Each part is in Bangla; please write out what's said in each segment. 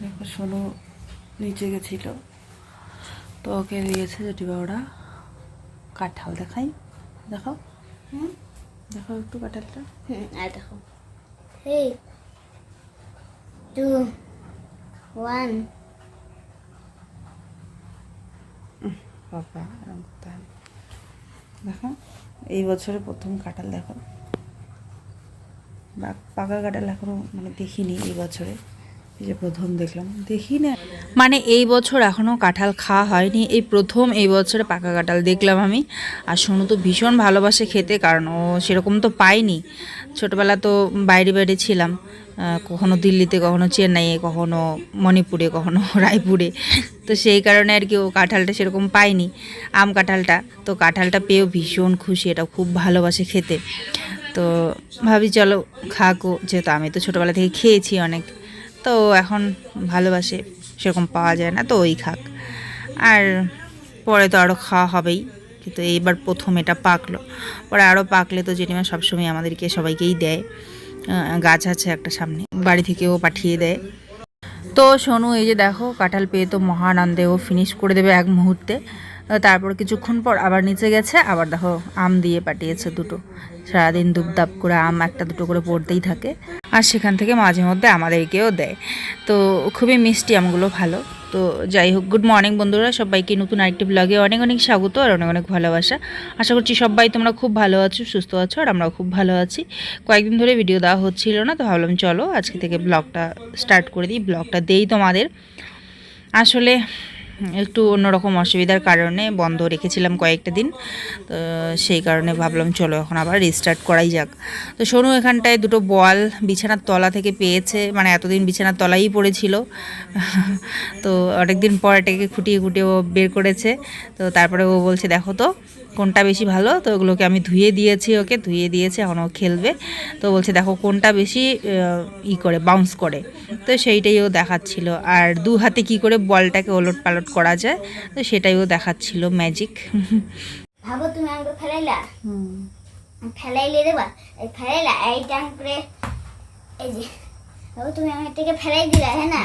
দেখো সোনু নিচে গেছিল। তো ওকে দিয়েছে জেঠিবা ওরা কাঁঠাল দেখাই। দেখাও হুম? দেখো একটু কাঁঠালটা। হুম আর দেখো। টু ওয়ান বাবা এরকম করতে হবে দেখো এই বছরে প্রথম কাঁঠাল দেখো। পাকা কাঁঠাল এখনও মানে দেখিনি এই বছরে। প্রথম দেখলাম মানে এই বছর এখনও কাঁঠাল খাওয়া হয়নি, এই প্রথম এই বছরে পাকা কাঁঠাল দেখলাম আমি। আর সোনু তো ভীষণ ভালোবাসে খেতে, কারণ ও সেরকম তো পাইনি ছোটবেলা তো বাইরে বাইরে ছিলাম কখনো দিল্লিতে, কখনো চেন্নাইয়ে, কখনো মণিপুরে, কখনো রায়পুরে। তো সেই কারণে আর কি ও কাঁঠালটা সেরকম পায়নি, আম কাঁঠালটা। তো কাঁঠালটা পেয়েও ভীষণ খুশি, এটা খুব ভালোবাসে খেতে। তো ভাবি, চলো খাকো যেহেতু আমি তো ছোটোবেলা থেকে খেয়েছি অনেক। তো এখন ভালোবাসে, সেরকম পাওয়া যায় না, তো ওই খাক। আর পরে তো আরও খাওয়া হবেই, কিন্তু এইবার প্রথম এটা পাকলো। পরে আরও পাকলে তো জেঠিমা সবসময় আমাদেরকে সবাইকেই দেয়। গাছ আছে একটা সামনে, বাড়ি থেকেও পাঠিয়ে দেয়। তো সোনু, এই যে দেখো, কাঁঠাল পেয়ে তো মহানন্দে ও ফিনিশ করে দেবে এক মুহূর্তে। তারপর কিছুক্ষণ পর আবার নিচে গেছে, আবার দেখো আম দিয়ে পাঠিয়েছে দুটো। সারাদিন দুপদাপ করে আম একটা দুটো করে পড়তেই থাকে। আর সেখান থেকে মাঝে মধ্যে আমাদেরকেও দেয়। তো খুবই মিষ্টি আমগুলো ভালো। তো যাই হোক গুড মর্নিং বন্ধুরা, সবাইকে নতুন আরেকটি ব্লগে অনেক অনেক স্বাগত আর অনেক অনেক ভালোবাসা। আশা করছি সবাই তোমরা খুব ভালো আছো, সুস্থ আছো আর আমরাও খুব ভালো আছি। কয়েকদিন ধরে ভিডিও দেওয়া হচ্ছিল না, তো ভাবলাম চলো আজকে থেকে ব্লগটা স্টার্ট করে দিই। ব্লগটা দেই তোমাদের। আসলে একটু অন্যরকম অসুবিধার কারণে বন্ধ রেখেছিলাম কয়েকটা দিন, তো সেই কারণে ভাবলাম চলো এখন আবার রিস্টার্ট করাই যাক। তো সোনু এখানটায় দুটো বল বিছানার তলা থেকে পেয়েছে মানে এতদিন বিছানার তলাই পড়েছিল। তো অনেকদিন পর এটাকে খুঁটিয়ে খুঁটিয়ে ও বের করেছে, তো তারপরে ও বলছে, দেখো তো কোনটা বেশি ভালো? তো ওগুলোকে আমি ধুয়ে দিয়েছি ওকে ধুয়ে দিয়েছি এখন ও খেলবে। তো বলছে দেখো কোনটা বেশি ই করে বাউন্স করে? তো সেইটাই ও দেখাচ্ছিল। আর দু হাতে কি করে বলটাকে ওলট পালট করা যায় তো সেটাই ও দেখাচ্ছিল ম্যাজিক ভাবো তুমি আমাকে ফেলাইলা? ফেলাইলে দেবা? এই ফেলাইলা? এই টান করে এই যে ভাবো তুমি আমার থেকে ফেলাই দিলা হ্যাঁ না?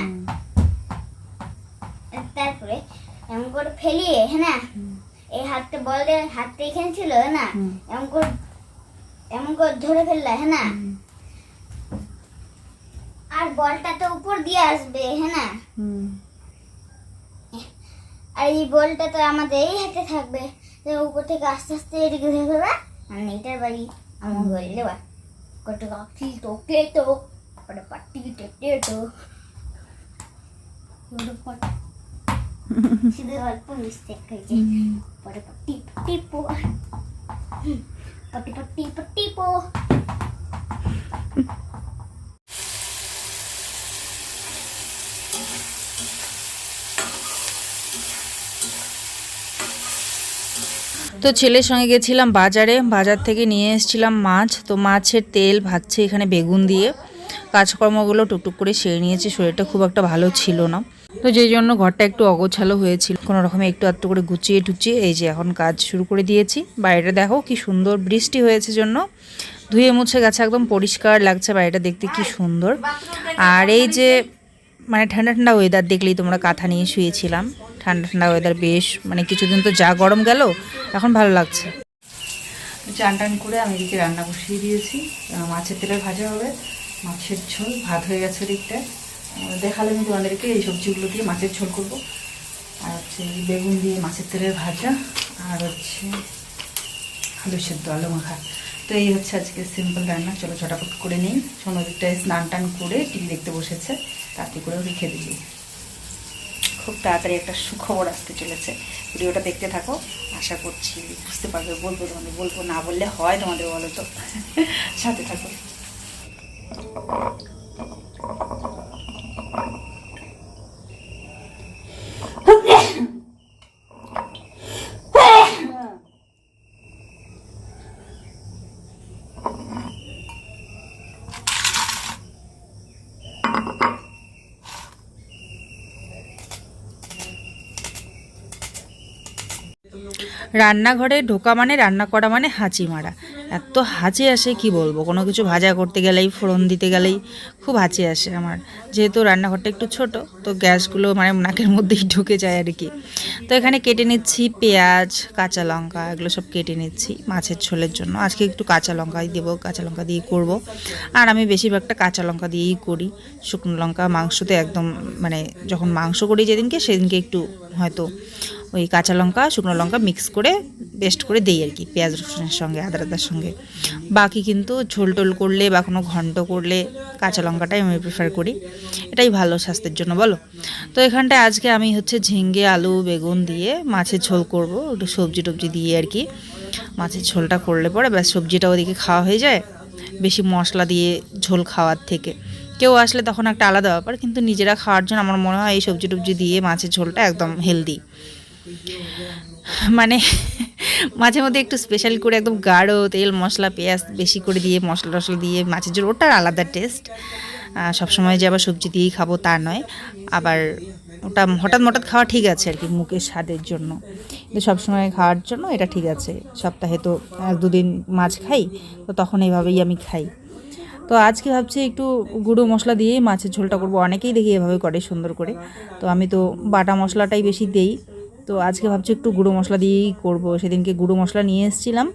তারপরে এমন করে ফেলিয়ে হ্যাঁ না? এই হাতটা বল দিয়ে হাতটা এখানে ছিল হ্যাঁ না? এমন করে এমন করে ধরে ফেললা হ্যাঁ না? আর বলটা তো উপর দিয়ে আসবে হ্যাঁ না? আর এই বলটা তো আমাদের এই হাতে থাকবে। উপর থেকে আস্তে আস্তে এদিকে ধরে ফেলবা আর এটার বাড়ি আমার হয়ে দেবা কত কাকি তো কে তো? পাটি টেটে তো। শুধু অল্প মিস্টেক হয়েছে। পরে পট্টি পট্টি পো। পট্টি পট্টি পট্টি পো। তো ছেলের সঙ্গে গেছিলাম বাজারে। বাজার থেকে নিয়ে এসেছিলাম মাছ। তো মাছের তেল ভাজছে এখানে বেগুন দিয়ে। কাজকর্মগুলো টুকটুক করে সেরে নিয়েছি। শরীরটা খুব একটা ভালো ছিল না। তো যেই জন্য ঘরটা একটু অগোছালো হয়েছিল। কোনো রকমে একটু আধটু করে গুছিয়ে টুচিয়ে এই যে এখন কাজ শুরু করে দিয়েছি। বাইরে দেখো কি সুন্দর বৃষ্টি হয়েছে জন্য। ধুয়ে মুছে গেছে, একদম পরিষ্কার লাগছে বাড়িটা দেখতে কি সুন্দর। আর এই যে মানে ঠান্ডা ঠান্ডা ওয়েদার দেখলেই তোমরা কাঁথা নিয়ে শুয়েছিলাম। ঠান্ডা ঠান্ডা ওয়েদার বেশ মানে কিছুদিন তো যা গরম গেল, এখন ভালো লাগছে। চান টান করে আমি এদিকে রান্না বসিয়ে দিয়েছি। মাছের তেলে ভাজা হবে। মাছের ঝোল, ভাত হয়ে গেছে দিকটায় দেখালে আমি তোমাদেরকে, এই সবজিগুলো দিয়ে মাছের ঝোল করব। আর হচ্ছে বেগুন দিয়ে মাছের তেলের ভাজা, আর হচ্ছে আলু সেদ্ধ, আলু মাখা। তো এই হচ্ছে আজকে সিম্পল রান্না। চলো ঝটাপট করে নিই। সোনদিকটায় স্নান টান করে টিভি দেখতে বসেছে। তাতে করে ওকে খেতে দিই খুব তাড়াতাড়ি একটা সুখবর আসতে চলেছে। ভিডিওটা দেখতে থাকো। আশা করছি বুঝতে পারবে, বলব তোমাদের, বলব না বললে হয় তোমাদের, বলো তো। সাথে থাকো। রান্নাঘরে ঢোকা মানে রান্না করা মানে হাঁচি মারা এত হাঁচি আসে, কি বলব? কোনো কিছু ভাজা করতে গেলেই, ফোড়ন দিতে গেলেই খুব হাঁচি আসে আমার। যেহেতু রান্নাঘরটা একটু ছোট, তো গ্যাসগুলো মানে নাকের মধ্যেই ঢুকে যায় আর কি। তো এখানে কেটে নিচ্ছি পেঁয়াজ, কাঁচা লঙ্কা, এগুলো সব কেটে নিচ্ছি মাছের ঝোলের জন্য। আজকে একটু কাঁচা লঙ্কাই দেবো, কাঁচা লঙ্কা দিয়ে করব। আর আমি বেশিরভাগটা কাঁচা লঙ্কা দিয়েই করি। শুকনো লঙ্কা মাংসতে একদম মানে যখন মাংস করি যেদিনকে, সেদিনকে একটু হয়তো ওই কাঁচা লঙ্কা, শুকনো লঙ্কা মিক্স করে পেস্ট করে দিই আর কি, পেঁয়াজ রসুনের সঙ্গে, আদা সঙ্গে। বাকি কিন্তু ঝোল টোল করলে বা কোনো ঘন্ট করলে কাঁচা লঙ্কাটাই আমি প্রিফার করি। এটাই ভালো স্বাস্থ্যের জন্য, বলো? তো এখানটায় আজকে আমি হচ্ছে ঝিঙ্গে, আলু, বেগুন দিয়ে মাছের ঝোল করব, একটু সবজি টবজি দিয়ে আর কি। মাছের ঝোলটা করলে পরে ব্যাস সবজিটা ওদিকে খাওয়া হয়ে যায়। বেশি মশলা দিয়ে ঝোল খাওয়ার থেকে। কেউ আসলে তখন একটা আলাদা ব্যাপার, কিন্তু নিজেরা খাওয়ার জন্য আমার মনে হয় এই সবজি টবজি দিয়ে মাছের ঝোলটা একদম হেলদি মানে মাঝে মধ্যে একটু স্পেশাল করে একদম গাঢ় তেল মশলা, পেঁয়াজ বেশি করে দিয়ে, মশলা টশলা দিয়ে মাছের ঝোল, ওটার আলাদা টেস্ট সবসময় যে আবার সবজি দিয়েই খাব তা নয়। আবার ওটা হঠাৎ হঠাৎ খাওয়া ঠিক আছে আর কি মুখের স্বাদের জন্য। কিন্তু সবসময় খাওয়ার জন্য এটা ঠিক আছে। সপ্তাহে তো এক দুদিন মাছ খাই, তো তখন এইভাবেই আমি খাই। তো আজকে ভাবছি একটু গুঁড়ো মশলা দিয়ে মাছের ঝোলটা করব। অনেকেই দেখি এভাবে করে সুন্দর করে। তো আমি তো বাটা মশলাটাই বেশি দেই। তো আজকে ভাবছি একটু গুঁড়ো মশলা দিয়েই করব। সেদিনকে গুঁড়ো মশলা নিয়ে এসেছিলাম।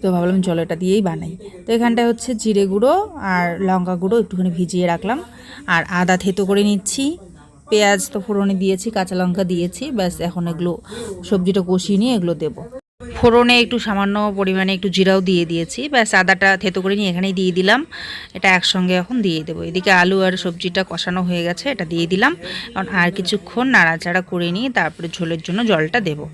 তো ভাবলাম চলো এটা দিয়েই বানাই। তো এখানটায় হচ্ছে জিরে গুঁড়ো আর লঙ্কা গুঁড়ো একটুখানি ভিজিয়ে রাখলাম। আর আদা থেতো করে নিচ্ছি। পেঁয়াজ তো ফোড়নে দিয়েছি, কাঁচা লঙ্কা দিয়েছি। ব্যাস, এখন এগুলো সবজিটা কষিয়ে নিয়ে এগুলো দেবো। ফোড়নে একটু সামান্য পরিমাণে একটু জিরাও দিয়ে দিয়েছি। ব্যাস, আদাটা থেতো করে নিয়ে এখানেই দিয়ে দিলাম। এটা একসঙ্গে এখন দিয়ে দেবো। এদিকে আলু আর সবজিটা কষানো হয়ে গেছে, এটা দিয়ে দিলাম। কারণ আর কিছুক্ষণ নাড়াচাড়া করে নিয়ে তারপরে ঝোলের জন্য জলটা দেবো।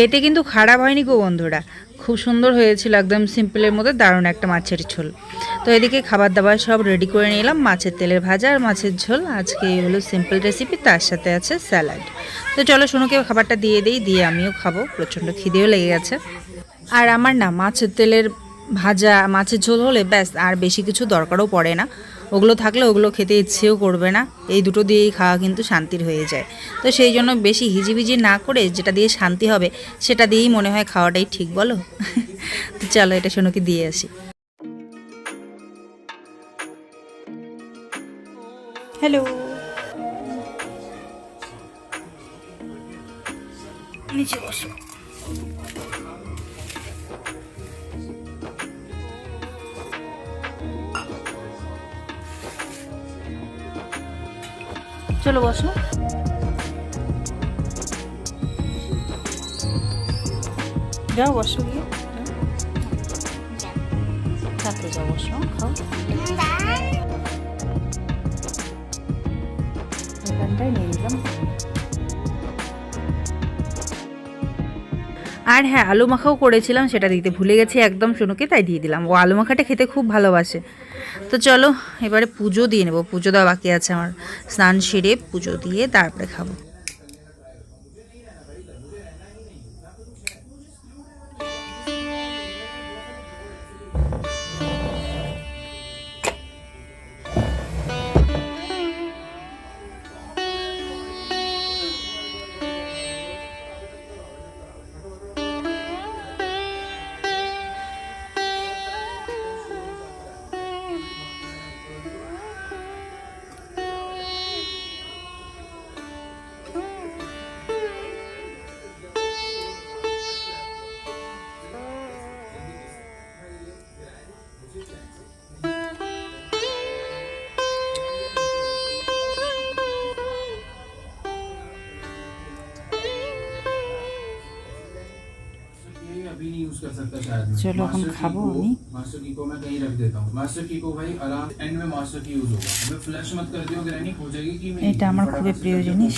খেতে কিন্তু খারাপ হয়নি গো বন্ধুরা। খুব সুন্দর হয়েছিল, একদম সিম্পলের মধ্যে দারুণ একটা মাছের ঝোল। তো এদিকে খাবার দাবার সব রেডি করে নিলাম, মাছের তেলের ভাজা আর মাছের ঝোল। আজকে এই হলো সিম্পল রেসিপি তার সাথে আছে স্যালাড তো চলো সোনুকে খাবারটা দিয়ে দিই, দিয়ে আমিও খাব, প্রচণ্ড খিদেও লেগে গেছে। আর আমার না মাছের তেলের ভাজা, মাছের ঝোল হলে ব্যাস আর বেশি কিছু দরকারও পড়ে না। ওগুলো থাকলে ওগুলো খেতে ইচ্ছেও করবে না। এই দুটো দিয়েই খাওয়া কিন্তু শান্তির হয়ে যায়। তো সেই জন্য বেশি হিজিবিজি না করে যেটা দিয়ে শান্তি হবে, সেটা দিয়েই মনে হয় খাওয়াটাই ঠিক, বলো? তো চলো এটা সোনুকে দিয়ে আসি। হ্যালো। নিচে বসো। চলো বসো যাও বসো গিয়ে। যাও। বসো খাও। এখানটায় নিয়ে নিলাম। আর হ্যাঁ আলু মাখাও করেছিলাম, সেটা দিতে ভুলে গেছি একদম শুনুকে তাই দিয়ে দিলাম। ও আলু মাখাটা খেতে খুব ভালোবাসে। তো চলো, এবারে পুজো দিয়ে নেব। পুজো দেওয়া বাকি আছে আমার। স্নান সেরে পুজো দিয়ে তারপরে খাব। चलो, हम मास्टर की खाबो को- अभी। मास्टर की को मैं कहीं रख देता हूँ मास्टर की को भाई आराम एंड में मास्टर की यूज होगा मैं फ्लैश मत कर दियो ग्रैनी हो जाएगी कि मैं এটা আমার খুবই প্রিয় জিনিস।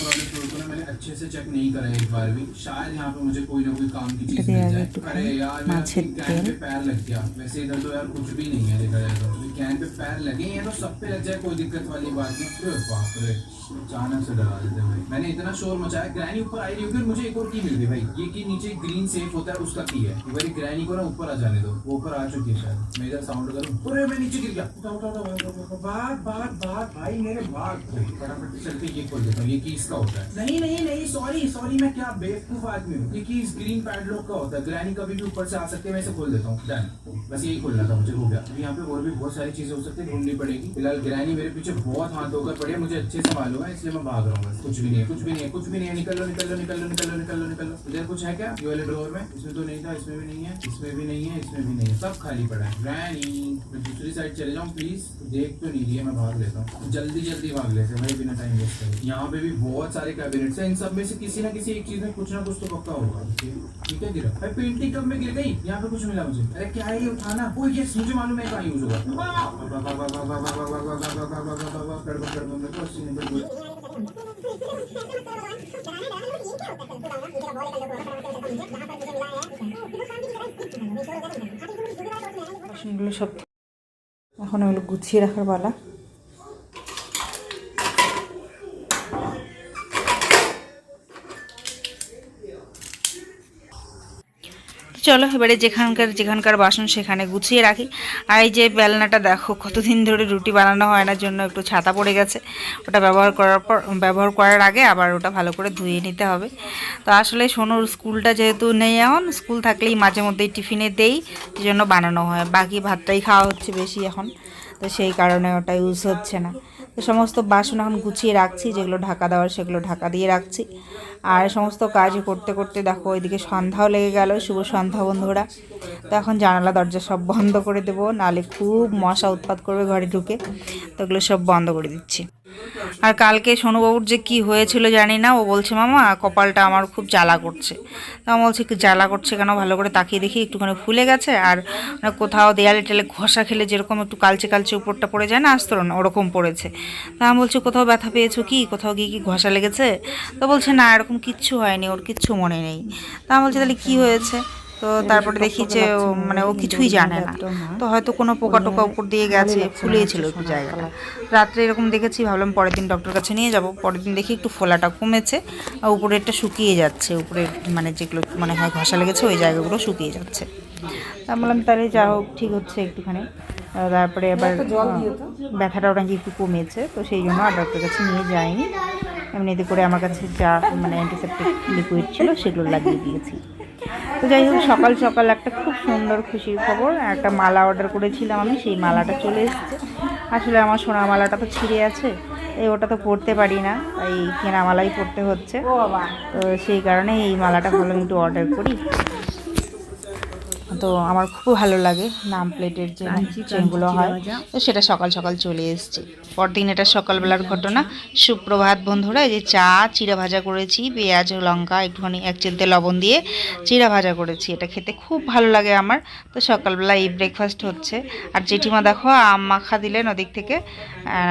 ना मैंने अच्छे से चेक नहीं करा एक बार भी। शायद यहाँ पे मुझे कोई ना कोई काम की चीज़ मिल जाए। अरे यार मेरा कैन पे पैर लग गया। वैसे इधर तो यार कुछ भी नहीं है देखा जाए तो। कैन पे पैर लगे हैं तो सब पे लग जाए कोई दिक्कत वाली बात नहीं। बाप रे अचानक से डरा देते भाई। मैंने इतना शोर मचाया ग्रैनी ऊपर आई रही मुझे एक और की मिल गई भाई। ये की नीचे ग्रीन सेफ़ होता है उसका की है। मेरी ग्रैनी को ना ऊपर आ जाने दो। वो ऊपर आ चुकी है शायद। मैं इधर साउंड करूँ? पूरे मैं नीचे गिर गया। भाग भाग भाग भाई मेरे भाग फटाफट चलते ये खोल देता हूँ। ये की इसका होता है। नहीं नहीं नहीं नहीं सॉरी सॉरी मैं क्या बेवकूफ़ आदमी हूँ? क्योंकि ग्रीन पैडलॉक का होता है ग्रैनी कभी भी ऊपर से आ सकते हैं, मैं इसे खोल देता हूँ। डन बस यही खोलना था मुझे, हो गया। अभी यहाँ पे और भी बहुत सारी चीज़ें हो सकती है, ढूंढनी पड़ेगी। फ़िलहाल ग्रैनी मेरे पीछे बहुत हाथ होकर पड़े मुझे अच्छे से मालूम है, इसलिए मैं भाग रहा हूँ कुछ भी नहीं है, कुछ भी नहीं है, कुछ भी नहीं है, निकल लो निकल लो निकल लो निकल लो निकल लो निकल लो। इधर कुछ है क्या? वाले ड्रॉर में? इसमें तो नहीं था, इसमें भी नहीं है, इसमें भी नहीं है, इसमें भी नहीं है। सब खाली पड़ा है। ग्रैनी मैं दूसरी साइड चले जाऊँ प्लीज़ देख तो नहीं है मैं भाग लेता हूँ। जल्दी जल्दी भाग लेते भाई, बिना टाइम वेस्ट करें। यहाँ पे भी बहुत सारे कैबिनेट्स हैं इन सब में से किसी ना किसी एक चीज में कुछ ना कुछ तो पक्का होगा ठीक है गिरा भाई पेंटिंग कब में गिर गई यहाँ पे कुछ मिला मुझे अरे क्या है ये उठाना ओ यस मुझे मालूम है कहाँ यूज होगा गड़बड़ गड़बड़ मेरे को अस्सी नंबर बोल বাসনগুলো সব এখন ওগুলো গুছিয়ে রাখার পালা চলো এবারে যেখানকার যেখানকার বাসন সেখানে গুছিয়ে রাখি। আর এই যে বেলনাটা দেখো, কতদিন ধরে রুটি বানানো হয় না, জন্য একটু ছাতা পড়ে গেছে। ওটা ব্যবহার করার পর, ব্যবহার করার আগে আবার ওটা ভালো করে ধুয়ে নিতে হবে। তো আসলে সোনুর স্কুলটা যেহেতু নেই এখন, স্কুল থাকলেই মাঝে মধ্যেই টিফিনে দেই জন্য বানানো হয়। বাকি ভাতটাই খাওয়া হচ্ছে বেশি এখন, তো সেই কারণে ওটা ইউজ হচ্ছে না। তো সমস্ত বাসন এখন গুছিয়ে রাখছি, যেগুলো ঢাকা দেওয়ার সেগুলো ঢাকা দিয়ে রাখছি। আর সমস্ত কাজ করতে করতে দেখো ওইদিকে সন্ধ্যাও লেগে গেল, শুভ সন্ধ্যা বন্ধুরা। তো এখন জানালা, দরজা সব বন্ধ করে দেবো, নালে খুব মশা উৎপাত করবে ঘরে ঢুকে। তো ওগুলো সব বন্ধ করে দিচ্ছি। আর কালকে সোনুবাবুর যে কি হয়েছিল জানি না, ও বলছে, মামা, কপালটা আমার খুব জ্বালা করছে। তো আমি বলছি জ্বালা করছে কেন? ভালো করে তাকিয়ে দেখি, একটুখানি ফুলে গেছে, আর মানে কোথাও দেয়ালে টেলে ঘষা খেলে যেরকম একটু কালচে কালচে উপরটা পড়ে যায় না, আস্তরণ, ওরকম পড়েছে। তা আমি বলছি, কোথাও ব্যথা পেয়েছ কি? কোথাও গিয়ে কি ঘষা লেগেছে? তো বলছে, না, এরকম কিচ্ছু হয়নি, ওর কিচ্ছু মনে নেই। তা আমি বলছি, তাহলে কী হয়েছে? তো তারপরে দেখি যে ও মানে ও কিছুই জানে না। তো হয়তো কোনো পোকা টোকা উপর দিয়ে গেছে ফুলেছিল একটু জায়গাটা। রাত্রে এরকম দেখেছি ভাবলাম পরের দিন ডক্টর কাছে নিয়ে যাব। পরের দিন দেখি একটু ফোলাটা কমেছে আর উপরেরটা শুকিয়ে যাচ্ছে। উপরের মানে যেগুলো মানে হয় ঘষা লেগেছে ওই জায়গাগুলো শুকিয়ে যাচ্ছে। তা আমি বললাম তাহলে যা হোক ঠিক হচ্ছে একটুখানি। তারপরে আবার ব্যথাটাও নাকি একটু কমেছে তো সেই জন্য আর ডক্টরের কাছে নিয়ে যাইনি। এমনিতে করে আমার কাছে যা মানে অ্যান্টিসেপ্টিক লিকুইড ছিল সেগুলো লাগিয়ে দিয়েছি। তো যাই হোক সকাল সকাল একটা খুব সুন্দর খুশির খবর একটা মালা অর্ডার করেছিলাম আমি সেই মালাটা চলে এসেছে। আসলে আমার সোনা মালাটা তো ছিঁড়ে আছে এই ওটা তো পরতে পারি না এই কেনা মালাই পড়তে হচ্ছে। তো সেই কারণে এই মালাটা ভালো একটু অর্ডার করি। তো আমার খুব ভালো লাগে নাম প্লেটের যে চেনগুলো হয় তো সেটা সকাল সকাল চলে এসছে। পরদিন এটা সকালবেলার ঘটনা। সুপ্রভাত বন্ধুরা এই যে চা চিড়া ভাজা করেছি পেঁয়াজ লঙ্কা একটুখানি এক চিলতে লবণ দিয়ে চিড়া ভাজা করেছি। এটা খেতে খুব ভালো লাগে আমার। তো সকালবেলা এই ব্রেকফাস্ট হচ্ছে। আর জেঠিমা দেখো আম মাখা দিলেন ওদিক থেকে।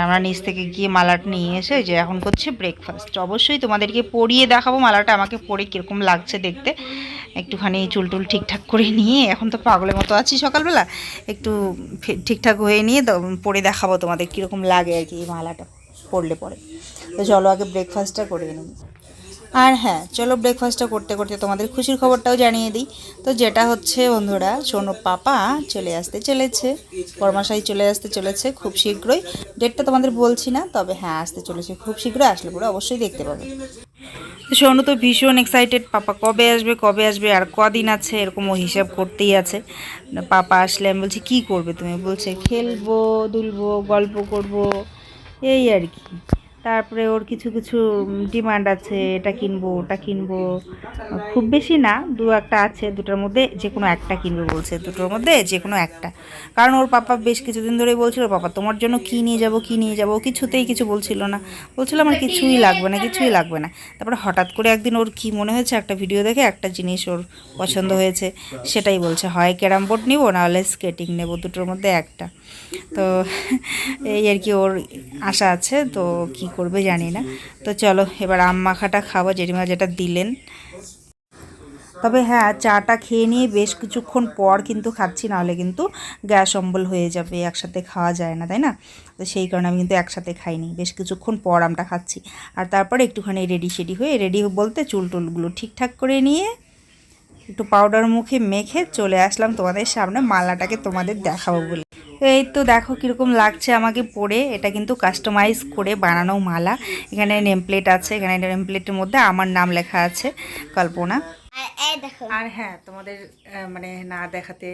আমরা নিচ থেকে গিয়ে মালাটা নিয়ে এসে যে এখন করছে ব্রেকফাস্ট অবশ্যই তোমাদেরকে পরিয়ে দেখাবো মালাটা। আমাকে পরে কীরকম লাগছে দেখতে। একটুখানি চুল টুল ঠিকঠাক করে নিয়ে এখন তো পাগলের মতো আছি সকালবেলা। একটু ঠিকঠাক হয়ে নিয়ে পরে দেখাবো তোমাদের কীরকম লাগে আর কি এই মালাটা পরলে পরে। তো চলো আগে ব্রেকফাস্টটা করে নিই। আর হ্যাঁ চলো ব্রেকফাস্টটা করতে করতে তোমাদের খুশির খবরটাও জানিয়ে দিই। তো যেটা হচ্ছে বন্ধুরা, সোনু পাপা চলে আসতে চলেছে কর্মাশাই চলে আসতে চলেছে খুব শীঘ্রই। ডেটটা তোমাদের বলছি না, তবে হ্যাঁ আসতে চলেছে খুব শীঘ্রই, আসলে পরে অবশ্যই দেখতে পাবে। সোনু তো ভীষণ এক্সাইটেড পাপা কবে আসবে কবে আসবে, আর কদিন আছে? এরকম ও হিসাব করতেই আছে। পাপা আসলে আমি বলছি, কী করবে তুমি? বলছে, খেলব, দুলবো, গল্প করব। এই আর কি। তারপরে ওর কিছু কিছু ডিমান্ড আছে, এটা কিনবো, ওটা কিনবো। খুব বেশি না, দু একটা আছে, দুটোর মধ্যে যে কোনো একটা কিনবে বলছে, দুটোর মধ্যে যে কোনো একটা। কারণ ওর পাপা বেশ কিছুদিন ধরেই বলছিল, পাপা, তোমার জন্য কী নিয়ে যাব, কী নিয়ে যাব? কিছুতেই কিছু বলছিল না। বলছিল, আমার কিছুই লাগবে না, কিছুই লাগবে না। তারপরে হঠাৎ করে একদিন ওর কি মনে হয়েছে, একটা ভিডিও দেখে একটা জিনিস ওর পছন্দ হয়েছে, সেটাই বলছে, হয় ক্যারাম বোর্ড নিবো নাহলে স্কেটিং নেব? দুটোর মধ্যে একটা। তো এই আর কি ওর আশা আছে, তো কি করবে জানি না। তো চলো, এবার আম মাখাটা খাব, জেঠিমা যেটা দিলেন। তবে হ্যাঁ চাটা খেয়ে নিয়ে বেশ কিছুক্ষণ পর কিন্তু খাচ্ছি, নাহলে কিন্তু গ্যাস অম্বল হয়ে যাবে, একসাথে খাওয়া যায় না, তাই না? তো সেই কারণে আমি কিন্তু একসাথে খাইনি, বেশ কিছুক্ষণ পর আমটা খাচ্ছি। আর তারপরে একটুখানি রেডি সেডি হয়ে, রেডি বলতে চুল টুলগুলো ঠিকঠাক করে নিয়ে একটু পাউডার মুখে মেখে চলে আসলাম তোমাদের সামনে, মালাটাকে তোমাদের দেখাবো বলে। এই তো দেখো কীরকম লাগছে আমাকে পরে। এটা কিন্তু কাস্টমাইজ করে বানানো মালা। এখানে নেম প্লেট আছে। এখানে নেম প্লেটের মধ্যে আমার নাম লেখা আছে। কল্পনা। আর দেখো। আর হ্যাঁ তোমাদের মানে না দেখাতে।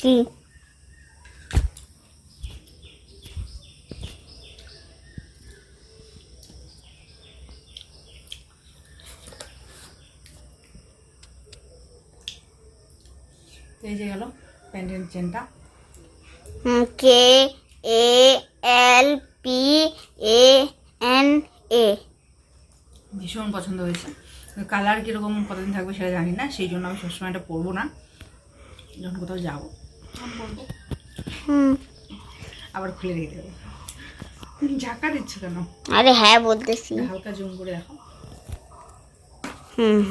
কি? কি এই যে গেল প্যান্ডেন্ট চেনটা কে এ L P A N A ভীষণ পছন্দ হয়েছে। কালার কীরকম কতদিন থাকবে সেটা জানি না সেই জন্য আমি সবসময় এটা পরবো না। যখন কোথাও যাব। তখন পরবো। আবার খুলে রেখে দেবো। তুমি ঝাঁকা দিচ্ছ কেন? আরে হ্যাঁ বলতেছি। হালকা জুম করে দেখো। হুম।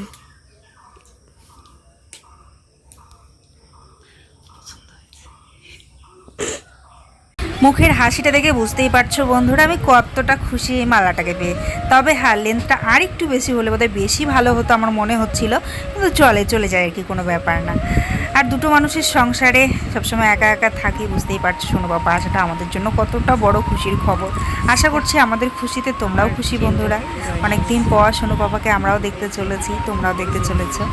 মুখের হাসিটা দেখে বুঝতেই পারছ বন্ধুরা, আমি কতটা খুশি এই মালাটাকে পেয়ে। তবে হ্যাঁ লেন্থটা আর একটু বেশি হলে বোধহয় বেশি ভালো হতো আমার মনে হচ্ছিল, কিন্তু চলে চলে যায় আর কি, কোনো ব্যাপার না। আর দুটো মানুষের সংসারে সবসময় একা একা থাকি, বুঝতেই পারছ শোনো বাবা আসাটা আমাদের জন্য কতটা বড় খুশির খবর। আশা করছি আমাদের খুশিতে তোমরাও খুশি বন্ধুরা। অনেক দিন পর সোনু বাবাকে আমরাও দেখতে চলেছি, তোমরাও দেখতে চলেছো।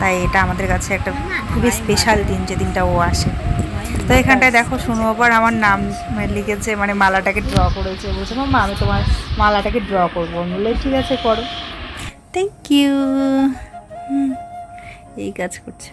তাই এটা আমাদের কাছে একটা খুবই স্পেশাল দিন যে দিনটা ও আসে। তো এখানটায় দেখো শুনো আবার আমার নাম লিখেছে মানে মালাটাকে ড্র করেছে বলছে, মা, আমি তোমার মালাটাকে ড্র করব। বললে ঠিক আছে, করো। থ্যাংক ইউ এই কাজ করছ